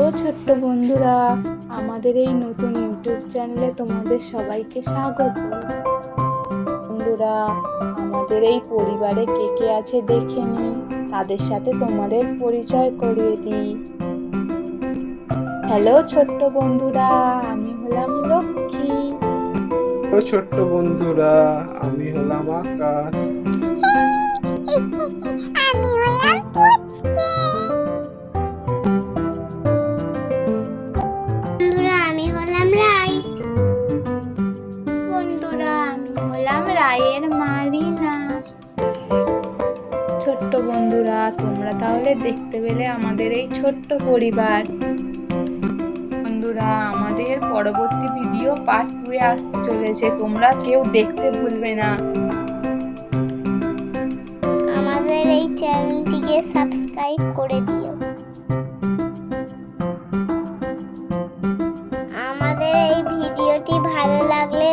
ও ছোট্ট বন্ধুরা আমাদের এই নতুন ইউটিউব চ্যানেলে তোমাদের সবাইকে স্বাগত। বন্ধুরা আমাদের এই পরিবারে কে কে আছে দেখে নি তাদের সাথে তোমাদের পরিচয় করিয়ে দিই। হ্যালো ছোট্ট বন্ধুরা আমি হলাম লক্ষ্মী। ও ছোট্ট বন্ধুরা আমি হলাম আকাশ। আমি হলাম রায়ের মারিনা। ছোট্ট বন্ধুরা, তোমরা তাহলে দেখতে পেলে আমাদের এই ছোট্ট পরিবার। বন্ধুরা, আমাদের পরবর্তী ভিডিও পার্ট টু আসতে চলেছে। তোমরা কেউ দেখতে ভুলবে না। আমাদের এই চ্যানেলটিকে সাবস্ক্রাইব করে দিও। আমাদের এই ভিডিওটি ভালো লাগলে